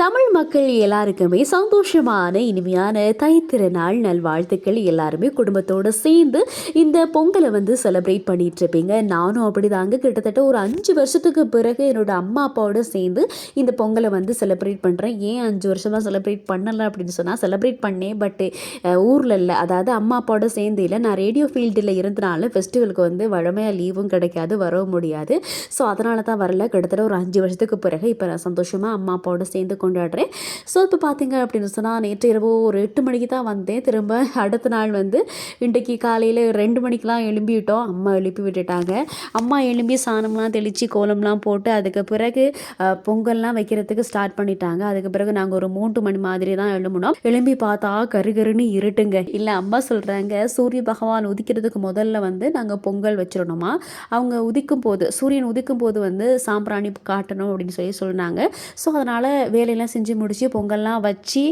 தமிழ் மக்கள் எல்லாருக்குமே சந்தோஷமான இனிமையான தைத்திருநாள் நல்வாழ்த்துக்கள் எல்லாருமே குடும்பத்தோடு சேர்ந்து இந்த பொங்கலை வந்து செலிப்ரேட் பண்ணிட்டு இருப்பீங்க நானும் அப்படிதாங்க. கிட்டத்தட்ட ஒரு அஞ்சு வருஷத்துக்கு பிறகு என்னோட அம்மா அப்பாவோட சேர்ந்து இந்த பொங்கலை வந்து செலிப்ரேட் பண்ணுறேன் ஏன் அஞ்சு வருஷமாக செலிப்ரேட் பண்ணலை அப்படின்னு சொன்னால் செலிப்ரேட் பண்ணேன். பட்டு ஊரில் இல்லை. அதாவது அம்மா அப்பாவோட சேர்ந்து இல்லை. நான் ரேடியோ ஃபீல்டில் இருந்தனால ஃபெஸ்டிவலுக்கு வந்து வழமையாக லீவும் கிடைக்காது வரவும் முடியாது. ஸோ அதனால தான் வரல. கிட்டத்தட்ட ஒரு அஞ்சு வருஷத்துக்கு பிறகு இப்போ நான் சந்தோஷமாக அம்மா அப்பாவோட சேர்ந்து கொண்டாடுறேன். ஸோ இப்போ பார்த்தீங்க அப்படின்னு சொன்னால் நேற்று இரவு ஒரு எட்டு மணிக்கு தான் வந்தேன். திரும்ப அடுத்த நாள் வந்து இன்றைக்கு காலையில் ரெண்டு மணிக்கெலாம் எழும்பிவிட்டோம் அம்மா எழுப்பி விட்டுட்டாங்க. அம்மா எழும்பி சாணம்லாம் தெளித்து கோலம்லாம் போட்டு அதுக்கு பிறகு பொங்கல்லாம் வைக்கிறதுக்கு ஸ்டார்ட் பண்ணிட்டாங்க. அதுக்கு பிறகு நாங்கள் ஒரு மூன்று மணி மாதிரி தான் எழும்பினோம். எழும்பி பார்த்தா கருகருன்னு இருட்டுங்க. இல்லை அம்மா சொல்கிறாங்க சூரிய பகவான் உதிக்கிறதுக்கு முதல்ல வந்து நாங்கள் பொங்கல் வச்சிடணுமா? அவங்க உதிக்கும் போது சூரியன் உதிக்கும் போது வந்து சாம்பிராணி காட்டணும் அப்படின்னு சொல்லி சொன்னாங்க. ஸோ அதனால் வேலையெல்லாம் செஞ்சு முடிச்சு பொங்கல்லாம் வச்சு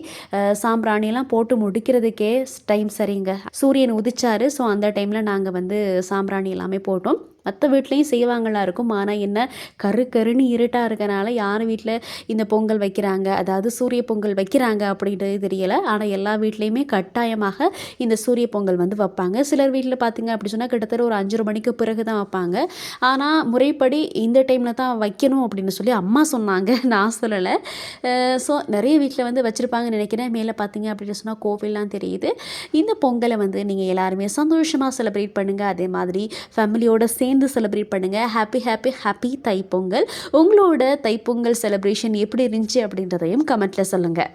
சாம்பிராணியெல்லாம் போட்டு முடிக்கிறதுக்கே டைம் சரிங்க. சூரியன் உதிச்சாரு. ஸோ அந்த டைமில் நாங்கள் வந்து சாம்பிராணி எல்லாமே போட்டோம். மற்ற வீட்லேயும் செய்வாங்களா இருக்கும். ஆனால் என்ன கரு கருன்னு இருட்டாக இருக்கனால யார் வீட்டில் இந்த பொங்கல் வைக்கிறாங்க அதாவது சூரிய பொங்கல் வைக்கிறாங்க அப்படின்றது தெரியலை. ஆனால் எல்லா வீட்லேயுமே கட்டாயமாக இந்த சூரிய பொங்கல் வந்து வைப்பாங்க. சிலர் வீட்டில் பார்த்தீங்க அப்படி சொன்னால் கிட்டத்தட்ட ஒரு அஞ்சரை மணிக்கு பிறகு தான் வைப்பாங்க. ஆனால் முறைப்படி இந்த டைமில் தான் வைக்கணும் அப்படின்னு சொல்லி அம்மா சொன்னாங்க. நான் சொல்லலை. ஸோ நிறைய வீட்டில் வந்து வச்சுருப்பாங்கன்னு நினைக்கிறேன். மேலே பார்த்தீங்க அப்படின்னு சொன்னால் கோவில்லாம் தெரியுது. இந்த பொங்கலை வந்து நீங்கள் எல்லாருமே சந்தோஷமாக செலிப்ரேட் பண்ணுங்கள் அதே மாதிரி ஃபேமிலியோட சேர்ந்து செலிப்ரேட் பண்ணுங்கள் ஹாப்பி ஹாப்பி ஹாப்பி தைப்பொங்கல். உங்களோட தைப்பொங்கல் செலிப்ரேஷன் எப்படி இருந்துச்சு அப்படின்றதையும் கமெண்ட்டில் சொல்லுங்கள்